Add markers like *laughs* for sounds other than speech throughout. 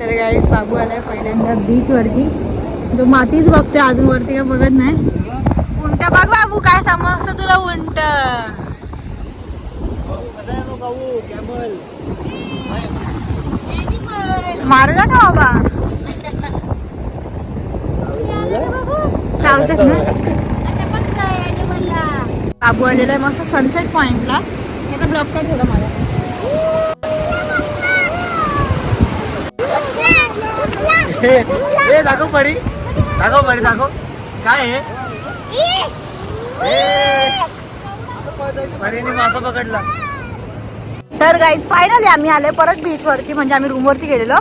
तर गाईज बाबू आलाय पहिल्यांदा बीच वरती. तो मातीच बघतोय अजून वरती काय बघत नाही. उंट बघ बाबू काय समजतं तुला उंट. मारला का बाबा. चालतात ना. बाबू आलेला आहे मस्त सनसेट पॉइंटला याचा ब्लॉक कर थोडा मला? ए दाखव परी. दाखव परी दाखव. काय परीने मासा पकडला. तर गाईज फायनली आम्ही आले परत बीच वरती म्हणजे आम्ही रूम वरती गेलेलो.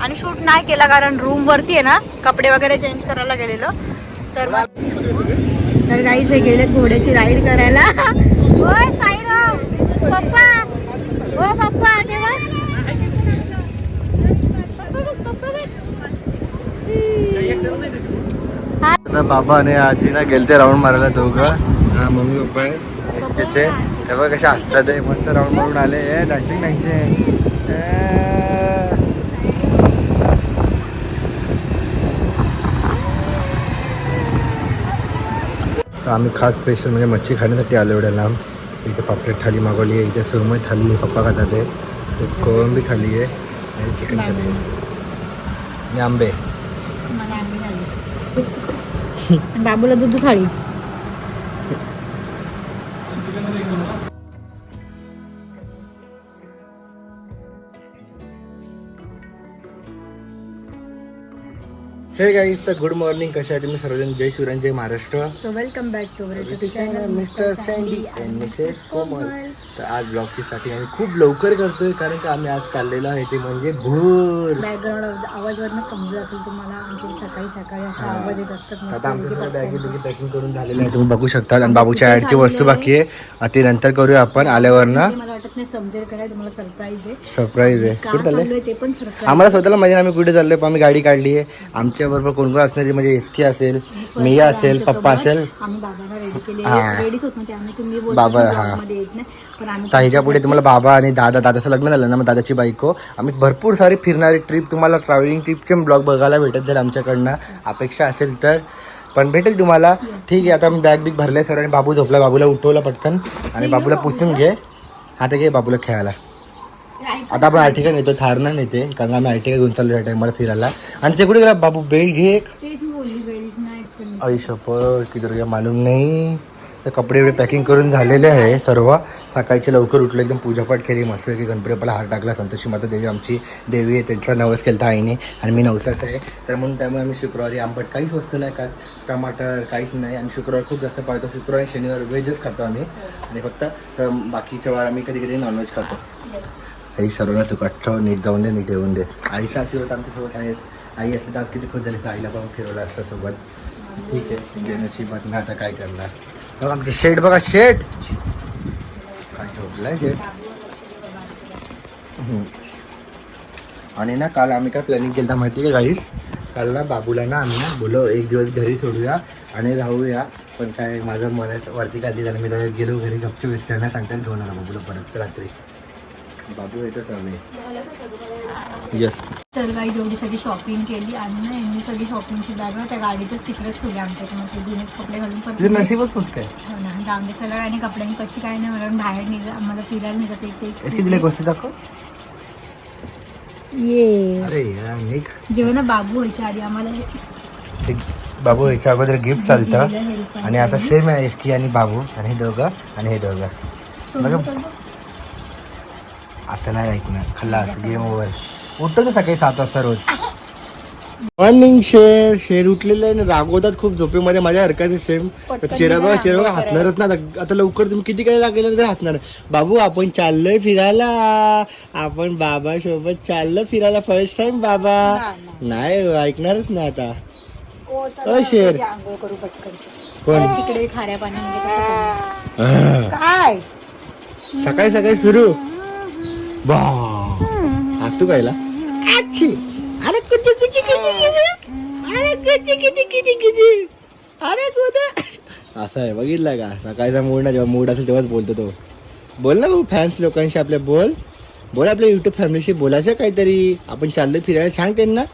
आणि शूट नाही केला कारण रूम वरती आहे ना कपडे वगैरे चेंज करायला गेलेलो. तर मग तर गाईज हे गेले घोड्याची राईड करायला. *laughs* पप्पा ओ पप्पा तेव्हा आता बाबा आणि आजी ना गेलते राऊंड मारायला दोघं. हा मम्मी पप्पा एसकेचे तेव्हा कसे असतात ते मस्त राऊंड मारून आले. हे डान्सिंग डान्सिंग तर आम्ही खास स्पेशल म्हणजे मच्छी खाण्यासाठी आलो एवढ्या लांब. इथे पापलेट थाली मागवली आहे इथे सुरमई थाली पप्पा खातात आहे ते कोळंबी थाली आहे आणि चिकन थाली आहे. आणि आंबे. आणि बाबूला दूध हे गाईज तर गुड मॉर्निंग कसे आहे तुम्ही सर्वजण? जय शिवराय जय Maharashtra. So welcome back to Mr Sandy and Mrs Komal तर आज ब्लॉगची साठी आम्ही खूप लवकर करतोय कारण का आम्ही आज चाललेलो आहे ते म्हणजे भूर. बॅकग्राऊंड आवाजवरनं समजत असेल तुम्हाला आमचे सकाळी सकाळी असा आवाज येत असतात आता आमच्या बॅगी पॅकिंग करून झालेलं आहे. तुम्ही बघू शकता आणि बाबूच्या ऍडची वस्तू बाकी आहे. ती नंतर करूया आपण आल्यावर ना ते मला वाटत नाही समजेल का नाही तुम्हाला सरप्राईज आहे. सरप्राईज आहे. का कुठे चाललंय चाललोय ते पण सरप्राईज आम्हाला स्वतःला नाही आम्ही कुठे चाललोय. पण आम्ही गाडी काढली आहे. आमच्या बरोबर कोण कोण असणार म्हणजे एसके असेल मी असेल पप्पा असेल. आम्ही बाबांना रेडी केले हा. रेडीच होत नव्हते आम्ही. तुम्ही बाबा, बोलता हा. मध्ये येत नाही. पण आम्ही तर ह्याच्या पुढे तुम्हाला बाबा आणि दादा दादाचं लग्न झालं ना मग दादाची बायको. आम्ही भरपूर सारी फिरणारी ट्रिप तुम्हाला ट्रॅव्हलिंग ट्रिपचे ब्लॉग बघायला भेटत जाईल आमच्याकडनं. अपेक्षा असेल तर. पण भेटेल तुम्हाला. ठीक आहे आता मी बॅग बिग भरलाय सर आणि बाबू झोपला. बाबूला उठवला पटकन. आणि बाबूला पुसून घे. आता घे बाबूला खेळायला. आता आपण आर्टिका नेतो थारना नेते कारण आम्ही आर्टिका घेऊन चाललो या टाइमला फिरायला. आणि ते कुठे गेला बाबू बेल्ट घे एक. आयुष्यपर किती मालूम नाही. तर कपडे वगैरे पॅकिंग करून झालेले आहे सर्व. सकाळचे लवकर उठलो एकदम पूजापाठ केली मस्त की गणपती बाप्पाला हार टाकला संतोषी माता देवी आमची देवी आहे त्यांचा नवस केला आईने आणि मी नवसाच आहे. तर म्हणून त्यामुळे आम्ही शुक्रवारी आंबट काहीच वस्तू नाही खात टमाटर काहीच नाही आणि शुक्रवार खूप जास्त पाळतो. शुक्रवार आणि शनिवार व्हेजच खातो आम्ही. आणि फक्त तर बाकीच्या वार आम्ही कधी कधी नॉनव्हेज खातो. आई सर्वांना सुखात ठेव नीट जाऊन दे नीट येऊन दे. आईचा आशीर्वाद आमच्यासोबत आहेस आई असते तर आज किती खुश झाली. आईला पण फिरवलं असतं सोबत. ठीक आहे देण्याची बात नाही आता काय करणार? बघा आमचे शेड बघा शेड काय झोपलाय शेड आणि ना काल आम्ही काय प्लॅनिंग केलं माहिती आहे का गाईस काल ना बाबूला ना आम्ही ना बोलो एक दिवस घरी सोडूया आणि राहूया. पण काय माझं मन वरती खाली झालं मी गेलो घरी गपचूप विस्करण्या सांगता घेऊन आला बाबूला परत रात्री? बाबू येस तर काही जेवढीसाठी शॉपिंग केली. आणि ना यांनी सगळी शॉपिंगची बॅग ना त्या गाडीतच तिकडेच ठेवली आमच्याकडे. मग ते जुनेच कपडे घालून पण तुझं नशीबच फुट काय? हो ना. दे सगळं आणि कपड्यांनी कशी काय नाही मला बाहेर निघा आम्हाला फिरायला निघत एक तुला वस्तू दाखव. ये. जेव्हा ना बाबू व्हायच्या आधी आम्हाला हे बाबू ह्याच्या अगोदर गिफ्ट चालतं. आणि आता सेम आहे एसकी आणि बाबू आणि हे दोघं आणि हे दोघं. बघा. आता नाही ऐकणार. खल्लास गेम ओव्हर उठतो तर सकाळी सात वाजता रोज? मॉर्निंग शेर. शेर उठलेलं आहे आणि रागवतात खूप झोपेमध्ये. माझ्या हरकत सेम चेहरा बघा चेहरा बघा हसणारच ना आता- लवकर तुम्ही किती काय लागेल तर हसणार. बाबू आपण चाललोय फिरायला. आपण बाबा सोबत चाललो फिरायला फर्स्ट टाइम बाबा. नाही ऐकणारच नाही आता. अ शेर. आंघोळ करू पटकन. कोण? तिकडे खाऱ्या करणार? काय? सकाळी सकाळी सुरू. बा हसू कायला आच्छी. अरे किती किती किती अरे किती किती किती किती? अरे असं आहे बघितलं का? सकाळचा मूड ना जेव्हा मूड असेल तेव्हाच बोलतो तो. बोल ना भाऊ फॅन्स लोकांशी आपल्या बोल. बोल आपल्या युट्यूब फॅमिलीशी बोलायचं काहीतरी. आपण चाललोय फिरायला सांग त्यांना.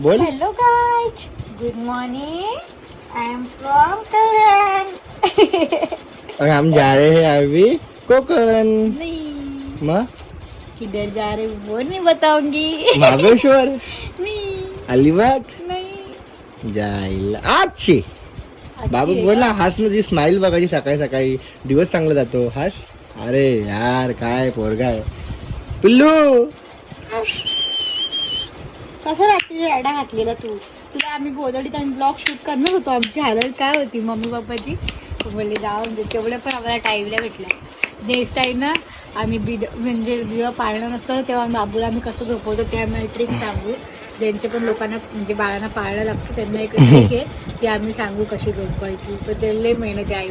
बोल. Hello guys good morning I am from और हम जा रहे हैं अभी कोकण. मग? किधर जा रहे हो? वो नहीं बताऊंगी। महाबळेश्वर *laughs* नहीं। अलिबाग? नहीं। जायला आजची बाबू बोल ना हास तुझी स्माइल बघायची सकाळी सकाळी. दिवस चांगला जातो. हास? अरे यार काय पोरगा आहे. पिल्लू! कसं रात्री रेडा घातलेला तू? तुला आम्ही गोदडीत आणि ब्लॉग शूट करणार होतो. आमची हालत काय होती? मम्मी पप्पाची तो बोलले जाऊन दे. तेवढं पण आम्हाला टाईमला भेटला. नेक्स्ट टाईम ना आम्ही बिद म्हणजे जेव्हा पाळणं नसतं ना तेव्हा बाबूला आम्ही कसं झोपवतो ते आम्ही ट्रिक सांगू. ज्यांचे पण लोकांना म्हणजे बाळांना पाळणं लागतं त्यांना एक *laughs* ट्रिक आहे ती आम्ही सांगू कशी झोपवायची. तर ते लय मेहनत आहे आई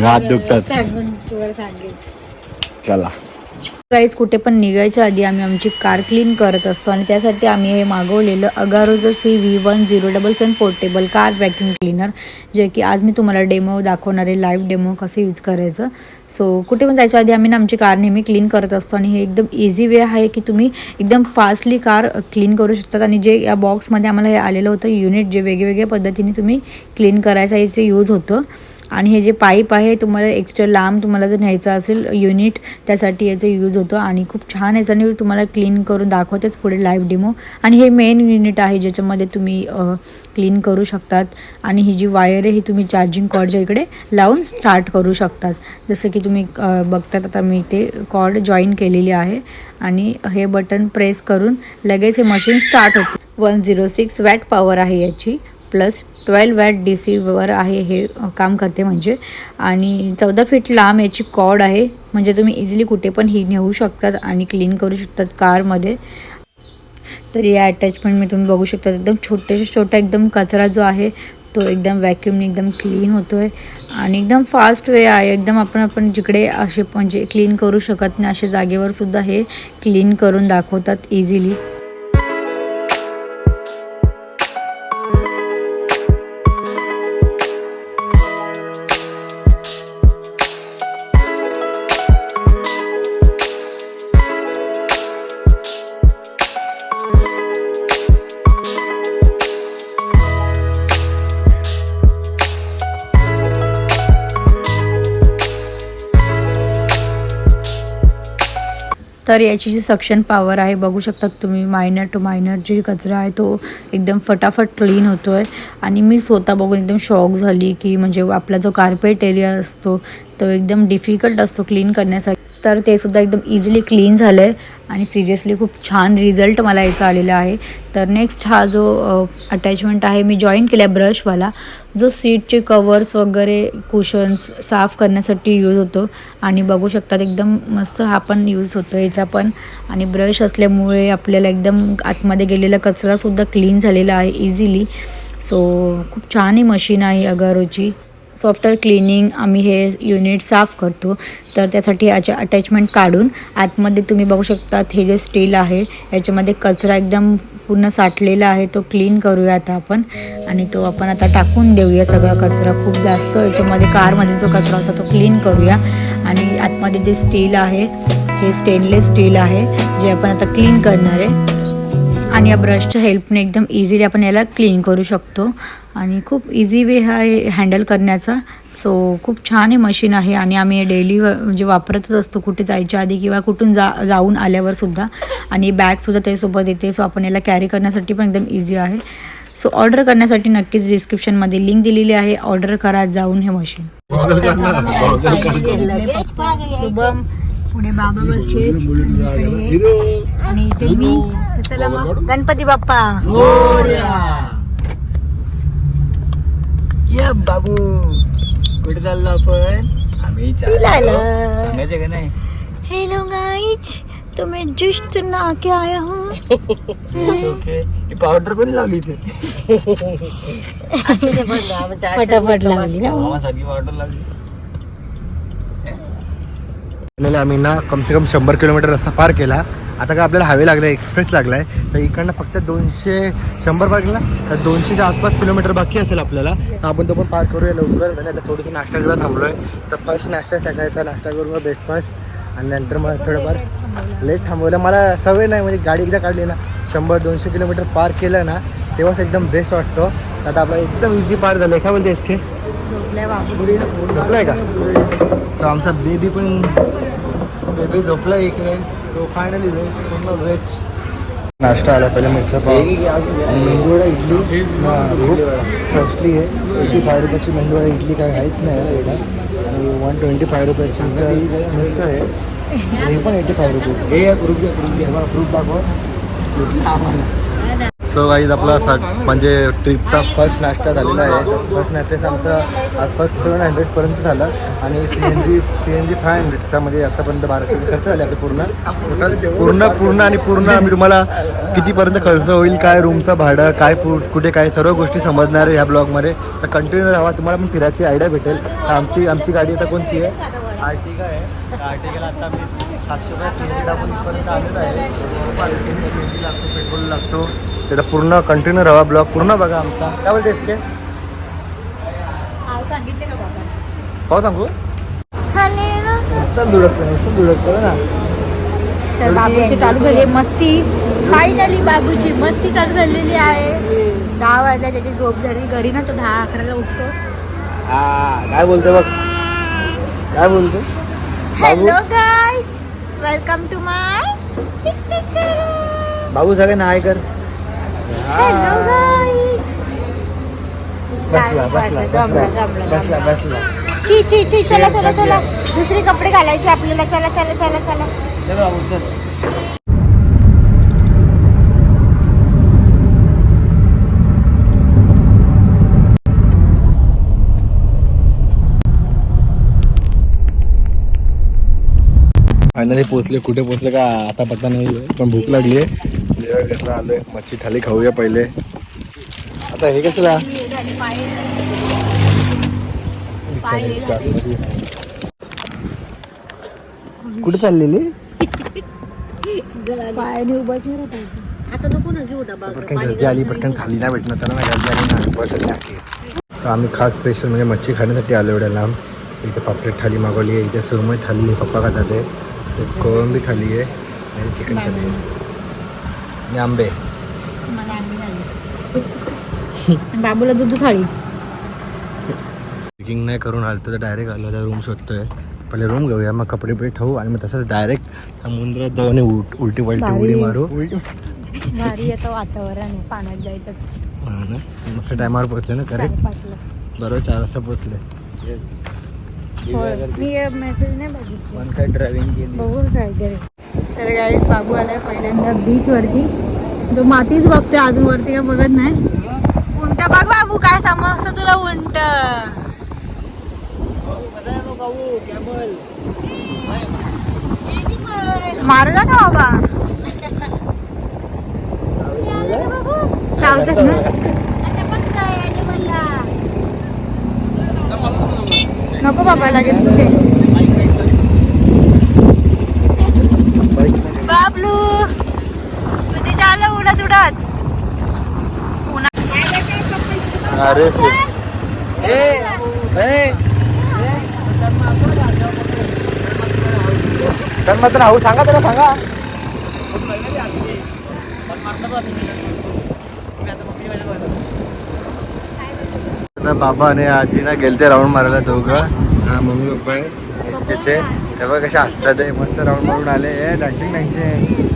हात दुखतात. सांगून तुम्हाला सांगेल चला. गाईज कुठे पण निघायच्या आधी आम्ही आमची कार क्लीन करत असतो आणि त्यासाठी आम्ही हे मागवलेलं अगारोजा C V one zero double seven portable car vacuum cleaner जे की आज मी तुम्हाला डेमो दाखवणार आहे लाईव्ह डेमो कसं यूज करायचं. सो कुठे पण जायच्या आधी आम्ही आमची कार नेहमी क्लीन करत असतो आणि हे एकदम इझी वे आहे की तुम्ही एकदम फास्टली कार क्लीन करू शकतात आणि जे या बॉक्समध्ये आम्हाला हे आलेलं होतं युनिट जे वेगवेगळ्या पद्धतीने तुम्ही क्लीन करायचं याचं यूज होतं. आणि हे जे पाईप आहे तुम्हाला एक्स्ट्रा लांब तुम्हाला जर न्यायचं असेल युनिट त्यासाठी याचा यूज होतं. आणि खूप छान याच्याने मी तुम्हाला क्लीन करून दाखवतेच पुढे लाईव्ह डेमो आणि हे मेन युनिट आहे ज्याच्यामध्ये तुम्ही क्लीन करू शकतात. आणि ही जी वायर आहे ही तुम्ही चार्जिंग कॉर्डच्या इकडे लावून स्टार्ट करू शकतात. जसं की तुम्ही बघतात आता मी ते कॉर्ड जॉईन केलेली आहे. आणि हे बटन प्रेस करून लगेच हे मशीन स्टार्ट होते. One zero six watt power आहे याची. प्लस ट्वेल्व वॅट डी सीवर आहे हे काम करते म्हणजे. आणि चौदा फीट लांब याची कॉड आहे म्हणजे तुम्ही इझिली कुठे पण ही नेऊ शकतात आणि क्लीन करू शकतात कारमध्ये तर या अटॅचमेंट मी तुम्ही बघू शकता एकदम छोटे छोटा एकदम कचरा जो आहे तो एकदम व्हॅक्यूमने एकदम क्लीन होतो आहे आणि एकदम फास्ट वे आहे एकदम आपण आपण जिकडे असे म्हणजे क्लीन करू शकत नाही अशा जागेवर सुद्धा हे क्लीन करून दाखवतात इझिली तर याची जी सक्शन पॉवर आहे बघू शकतात तुम्ही मायनर टू मायनर जे कचरा आहे तो एकदम फटाफट क्लीन होतो आहे आणि मी स्वतः बघून एकदम शॉक झाली की म्हणजे आपला जो कार्पेट एरिया असतो तो एकदम डिफिकल्ट असतो क्लीन करण्यासाठी. तर ते सुद्धा एकदम इझिली क्लीन झालं आहे आणि सिरियसली खूप छान रिझल्ट मला याचा आलेला आहे. तर नेक्स्ट हा जो अटॅचमेंट आहे मी जॉईन केला आहे ब्रशवाला जो सीटचे कवर्स वगैरे कुशन्स साफ करण्यासाठी यूज होतो. आणि बघू शकतात एकदम मस्त हा पण यूज होतो याचा पण. आणि ब्रश असल्यामुळे आपल्याला एकदम आतमध्ये गेलेला कचरासुद्धा क्लीन झालेला आहे इझिली सो खूप छान ही मशीन आहे अगारोची. सॉफ्टवेअर क्लिनिंग आम्ही हे युनिट साफ करतो. तर त्यासाठी याचे अटॅचमेंट काढून आतमध्ये तुम्ही बघू शकतात हे जे स्टील आहे याच्यामध्ये कचरा एकदम पूर्ण साठलेला आहे तो क्लीन करूया आता आपण. आणि तो आपण आता टाकून देऊया सगळा कचरा. खूप जास्त याच्यामध्ये कारमध्ये जो कचरा होता तो क्लीन करूया. आणि आतमध्ये जे स्टील आहे हे स्टेनलेस स्टील आहे जे आपण आता क्लीन करणार आहे. आणि या ब्रशच्या हेल्पने एकदम इझिली आपण याला क्लीन करू शकतो. आणि खूप इझी वे हा हँडल करण्याचा. सो खूप छान हे मशीन आहे आणि आम्ही डेली म्हणजे वापरतच असतो. कुठे जायच्या आधी किंवा कुठून जा जाऊन आल्यावर सुद्धा. आणि बॅगसुद्धा त्यासोबत येते. सो आपण याला कॅरी करण्यासाठी पण एकदम इझी आहे. सो ऑर्डर करण्यासाठी नक्कीच डिस्क्रिप्शनमध्ये लिंक दिलेली आहे. ऑर्डर करा जाऊन हे मशीन शुभम पुढे बाबा आणि इथे मी. चला मग. गणपती बाप्पा. ये बाबू. कुठे चाललो आपण? आम्ही फिरायला. सांगायचं का नाही? हेलो गाइज तो मैं जस्ट ना के आया हूँ. ओके ही पावडर कोणी लावली इथे. *laughs* फटाफट लागली ना. पावडर लावली. आम्ही ना कम से कम शंभर किलोमीटर रस्ता पार केला. आता काय आपल्याला हायवे लागलाय एक्सप्रेस लागलाय. तर इकडनं फक्त दोनशे शंभर पार केला तर दोनशेच्या आसपास किलोमीटर बाकी असेल आपल्याला. तर आपण तो पण पार करूया लवकर. आणि आता थोडंसं नाश्ता करायला थांबलोय. तर फर्स्ट नाश्ता सकाळचा नाश्ता करून ब्रेकफास्ट आणि नंतर मग थोडंफार लेट थांबवलं. मला सवय नाही म्हणजे गाडी एकदा काढली ना शंभर दोनशे किलोमीटर पार केलं ना तेव्हाच एकदम बेस्ट वाटतो. आता आपला एकदम इझी पार झालं काय बोलते एसके झोपलाय बाबू झोपलाय का? सो आमचा बेबी पण बेबी झोपलाय इकडे. तो फायनली व्हेज पूर्ण व्हेज नाश्ता आला पहिले मिरचा पाव. आणि मेंदूवडा इडली. खूप कॉस्टली आहे. एटी फाय रुपयाची मेंदूवडा इडली काय आहेच नाही आहे एवढा. आणि वन ट्वेंटी फाय रुपयाची मिसळ आहे. आणि हे पण एटी फाय रुपये. हे फ्रूट दाखव. सो गाईज आपला सा म्हणजे ट्रिपचा फर्स्ट नाश्ता झालेला आहे. फर्स्ट नाश्त्याचा आमचा आसपास सेवन हंड्रेडपर्यंत झालं. आणि C N G C N G five हंड्रेडचा म्हणजे आतापर्यंत बाराशे खर्च झाले आता पूर्ण. टोटल पूर्ण पूर्ण आणि पूर्ण आम्ही तुम्हाला कितीपर्यंत खर्च होईल काय रूमचं भाडं काय कुठे काय सर्व गोष्टी समजणार आहे ह्या ब्लॉगमध्ये तर कंटिन्यू राहा तुम्हाला पण फिरायची आयडिया भेटेल. आमची आमची गाडी आता कोणची आहे? आर्टिका आहे. आर्टिकाला आता आम्ही सातशे रुपये सी एन जी टाकून इथपर्यंत आलेलो आहे. सी एन जी लागतो पेट्रोल लागतो. त्याचा पूर्ण कंटिन्यू राहा ब्लॉग पूर्ण बघा आमचा. काय बोलतेस के? सांगितले का बाबा. पाव सांगू? नुसतं दुडत नुसतं दुडत ना तर बाबूची चालू झाली आहे मस्ती. फायनली बाबूची मस्ती चालू झालेली आहे. दहा वाजता त्याची झोप झाली. घरी ना तो दहा अकराला उठतो. हा काय बोलतो बघ? काय बोलतो hello guys welcome to my बाबू सगळ्यांना हाय कर. बसला बसला जमला, बसला जमला, बसला जमला. बसला. छी छी छी चला चला. चला. दुसरे कपडे घालायचे आपल्याला. चला चला चला चला. चलो. फायनली पोचले कुठे पोचले का आता पत्ता नाही पण भूक लागली आहे. देवाघरला आलोय. मच्छी थाली खाऊया पहिले. आता हे कसला कुठे चाललेली? आता नको ना घेऊ डबा पटकन गर्दी आली पटकन थाली नाही भेटणार त्याला ना गर्दी आली ना. तर आम्ही खास स्पेशल म्हणजे मच्छी खाण्यासाठी आलो एवढ्या लांब. इथे पापलेट थाली मागवली आहे इथे सुरमई थाली पप्पा खातात आहे ते कोळंबी थाली आहे आणि चिकन थाली आहे. आणि आंबे. मला अंडी झाली बाबूला दूध थाळी बुकिंग नाही करून आलं तर डायरेक्ट आलो तर रूम शोधतोय. पहिले रूम घेऊया मग कपडे बिपडे ठेवू आणि मग तसंच डायरेक्ट समुद्रात जाऊ आणि उलट उलटी पलटी. उडी मारू. भारी आता वातावरण पाण्यात जायचं हा ना? मस्त टायमावर पोचले ना करेक्ट बरोबर चार वाजता पोचले होय. मी मेसेज नाही बघितले. पण काय ड्रायव्हिंग केली? बघू करेल तर गाईज बाबू आलाय पहिल्यांदा बीच वरती. तो मातीच बघतोय अजून वरती काय बघत नाही. उंट बघ बाबू काय समजतं तुला उंट. मारला का बाबा? चालतच ना. नको बाबा लागेल कुठे बाबलू तुझी चाललं उडत उडत. अरे मात्र हाऊ सांगा त्याला सांगा. आता बाबा आणि आजी ना गेलते राऊंड मारायला दोघं. हा मम्मी पप्पा आहे एसकेचे तेव्हा कसे असतात ते मस्त राऊंड मारून आले. ए डान्सिंग डान्सिंग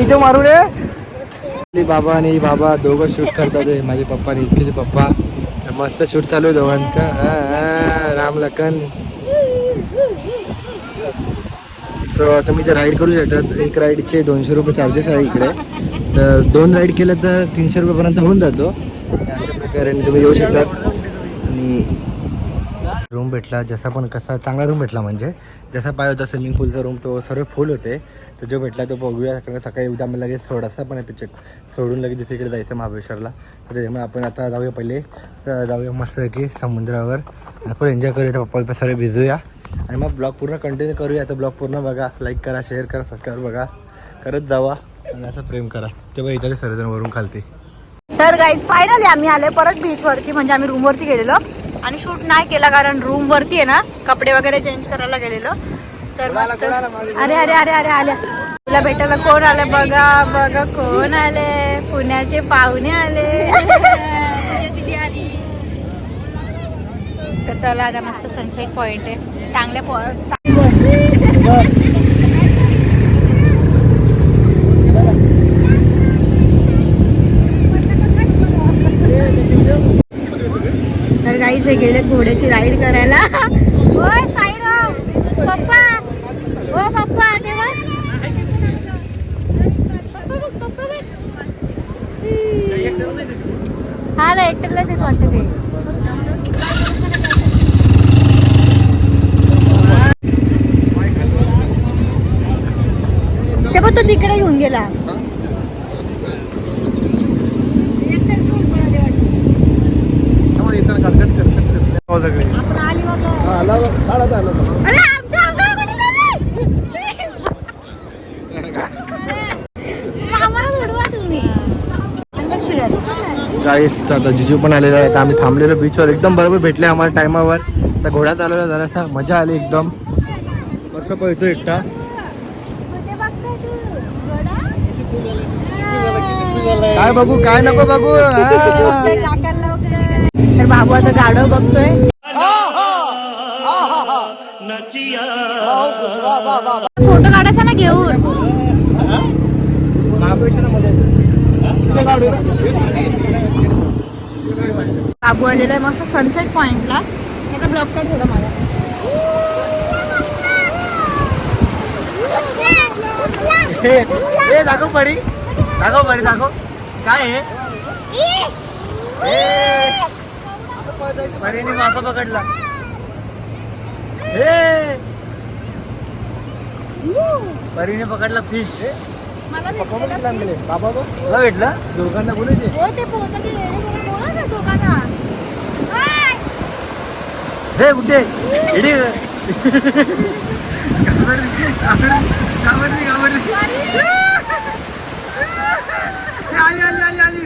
इथे मारू रे बाबा आणि बाबा दोघं शूट करतात माझे पप्पा आणि इतकेचे पप्पा. मस्त शूट चालू आहे दोघांचं. राम लखन. सो आता मी ते राईड करू शकतात. एक राईडचे दोनशे रुपये चार्जेस आहे इकडे. तर दोन राईड केलं तर तीनशे रुपयेपर्यंत होऊन जातो. अशा प्रकारे तुम्ही येऊ शकतात. आणि रूम भेटला जसा पण कसा चांगला रूम भेटला म्हणजे. जसा पाहिजे होता स्विमिंग पूलचा रूम तो सर्व फुल होते. तो जो भेटला तो बघूया. कारण सकाळी उद्या आम्हाला लगेच सोडासा पण आहे पिक्चर सोडून लगेच दुसरीकडे जायचं महाबळेश्वरला. तर त्याच्यामुळे आपण आता जाऊया पहिले. तर जाऊया मस्त की समुद्रावर. आपण एन्जॉय करूया. पप्पा सर्व भिजूया. आणि मग ब्लॉग पूर्ण कंटिन्यू करूया. तर ब्लॉग पूर्ण बघा. लाईक करा शेअर करा सबस्क्राईब बघा. करत जावा आणि असं प्रेम करा. तेव्हा इथे सर्वजण वरून खालते. तर गाईज फायनली आम्ही आले परत बीच वरती. म्हणजे आम्ही रूम वरती गेलेलो. आणि शूट नाही केला कारण रूम वरती आहे ना कपडे वगैरे चेंज करायला गेलेलो. तर मस्त. अरे अरे अरे अरे आले तुला भेटायला कोण आले? बघा बघा कोण आले? पुण्याचे पाहुणे आले. *laughs* तर चला आता मस्त सनसेट पॉइंट आहे. चांगल्या तर गाईच हे गेले घोड्याची राईड करायला. ओय साईड पप्पा. ओ पप्पा तेव्हा हा ना एकट्याला तेच वाटतं ते पण तो तिकडे घेऊन गेला आपण आली बाबा अरे आमच्या अंगावर कोणी गेले? आम्हाला सोडवा तुम्ही अंगात गाईस आता जिजू पण आलेले आहेत आम्ही थांबलेलो बीचवर एकदम बरोबर भेटले आम्हाला टायमावर. तर घोडा चालवला जरासा. मजा आली एकदम. कसं पळतो एकटा? कुठे बघतोय तू? घोडा? काय बघू? काय नको बघू? हा. तर बाबू आता गाडव बघतोय. फोटो काढायचा ना घेऊन. बाबू आलेला आहे मस्त सनसेट पॉइंटला आता ब्लॉक काढ थोडा मला. ए दाखव परी. दाखव परी दाखव. काय आहे परीने मासा पकडला. ए परीने पकडला फिश मला भेटलं? दोघांना बोलायचे हे कुठे इडी. घाबरली घाबरली आली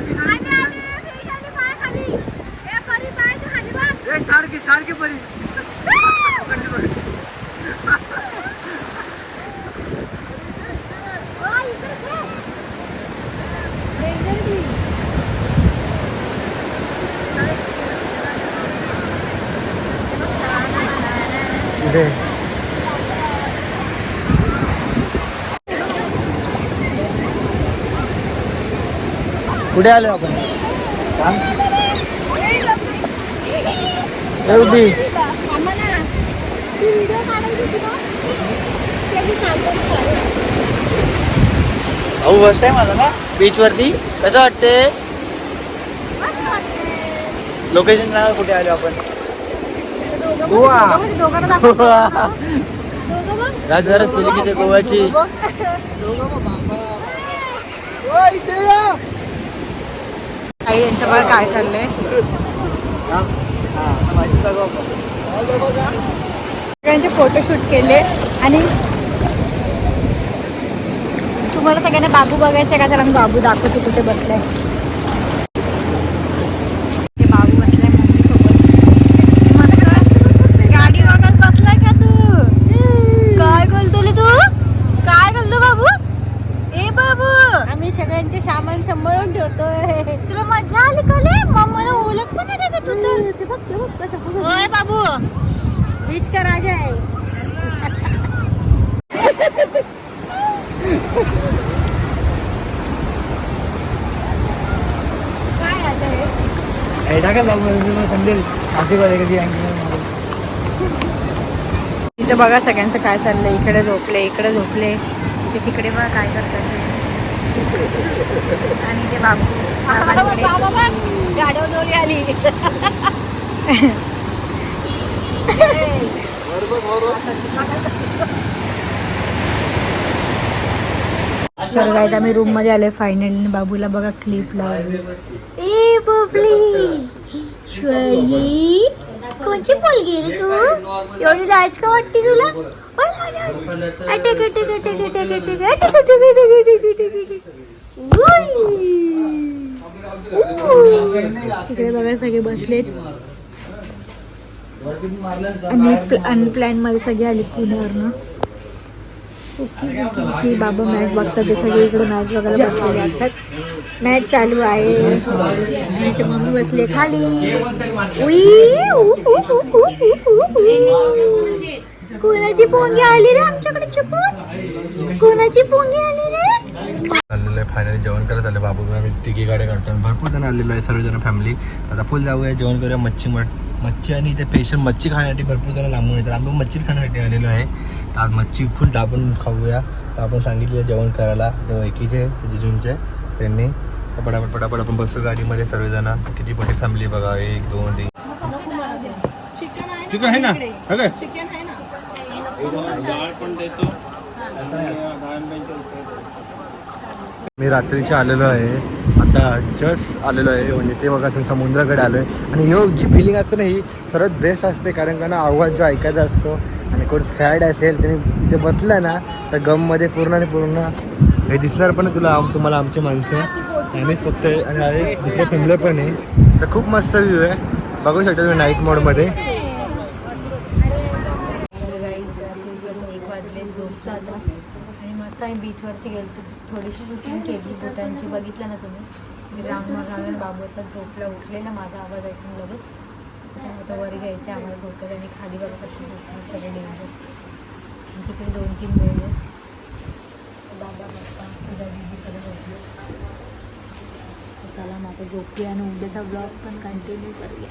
सारखी सारखी परी. मध्ये. कुठे आलो आपण? एवढी बस आहे टाइम ना? बीच वरती. कसं वाटते लोकेशनला कुठे आलो आपण? गोवा. दोघांना दाखव. दोघं बघ. राजघरात केली की ते गोवाची बघ. आई यांचं बघा काय चाललंय सगळ्यांचे फोटोशूट केले आणि तुम्हाला सगळ्यांना बाबू बघायचं का तर आम्ही बाबू दाखवतो कुठे बसलाय हे बाबू बसलाय मम्मी सोबत गाडी बघत बसलाय का तू काय बोलतो रे तू काय बोलतो बाबू ए बाबू आम्ही सगळ्यांचे सामान सांभाळून ठेवतोय तुला मजा आली का रे मम्माला ओळख पण नाही का तू तर होय बाबू बीच का राजा आहे. काय आता हे? इथं बघा सगळ्यांचं काय चाललंय. इकडे झोपले इकडे झोपले. ते तिकडे बघा काय करतात ते. आणि ते बाबू. बाबांकडे. गाडवली आली. *laughs* तर काय आम्ही रूममध्ये आलोय फायनली बाबूला बघा क्लिप लावली ए बबली श्वरी कोणची मुलगी रे तू एवढी लाज का वाटते तुला ओय, अरे, अरे. आ, टिक, टिक, टिक, टिक, टिक, टिक, टिक, टिक, टिक, टिक, टिक, टिक, टिक, टिक. उई. तिकडे बघा सगळे बसलेत आणि अनप्लॅनमध्ये सगळे आले पुण्यावरनं. ओके ओके बाबा मॅच बघतात ते सगळे इकडे मॅच बघायला बसलेले असतात. मॅच चालू आहे. इथे मम्मी बसले खाली. कोणाची पोंगी आली रे आमच्याकडे चुकून कोणाची पोंगी आली रे? आलेलं आहे फायनली जेवण करत आले. बाबू आम्ही तिघी गाड्या काढतो. आणि भरपूर जण आलेलो आहे सर्वजण फॅमिली आता फुल जाऊया जेवण करूया मच्छी मठ मच्छी आणि इथे स्पेशल मच्छी खाण्यासाठी भरपूर जण लांबून येतात. आम्ही मच्छीच खाण्यासाठी आलेलो आहे. तर आज मच्छी फुल दाबून खाऊया. तर आपण सांगितलं जेवण करायला. ते जिजूंचे त्यांनी. तर पटापट पटापट आपण बसू गाडीमध्ये सर्वजण किती मोठी फॅमिली बघा. एक दोन तीन. चिकन आहे ना? काय मी रात्रीचे आलेलो आहे. आता जस्ट आलेलो आहे. म्हणजे ते बघा तुम्ही समुद्राकडे आलो आहे आणि यो जी फिलिंग असते ना ही सर्वात बेस्ट असते. कारण का ना आवाज जो ऐकायचा असतो आणि कोण सॅड असेल त्याने ते बसलं ना तर गममध्ये पूर्ण आणि पूर्ण हे दिसणार पण तुला तुम्हाला आमची माणसं. आम्हीच फक्त आणि दुसरं फिमलं पण आहे. तर खूप मस्त व्ह्यू आहे. बघू शकता तुम्ही नाईट मोडमध्ये झोपतो आता. आणि मस्त बीचवरती गेलो थोडीशी शूटिंग केली भूतांची बघितलं ना तुम्ही? रांग मागायला बाबत झोपला उठलेला माझा आवाज ऐकून लगेच. आता वर घ्यायचे आम्हाला झोपत. आणि खाली बघा कशी झोपली सगळे डेंजर तिकडे दोन तीन वेळ बाबा बाप्पा तुझ्या दिदीकडे झोपले चला मग आता झोपली आणि उद्याचा ब्लॉग पण कंटिन्यू करूया.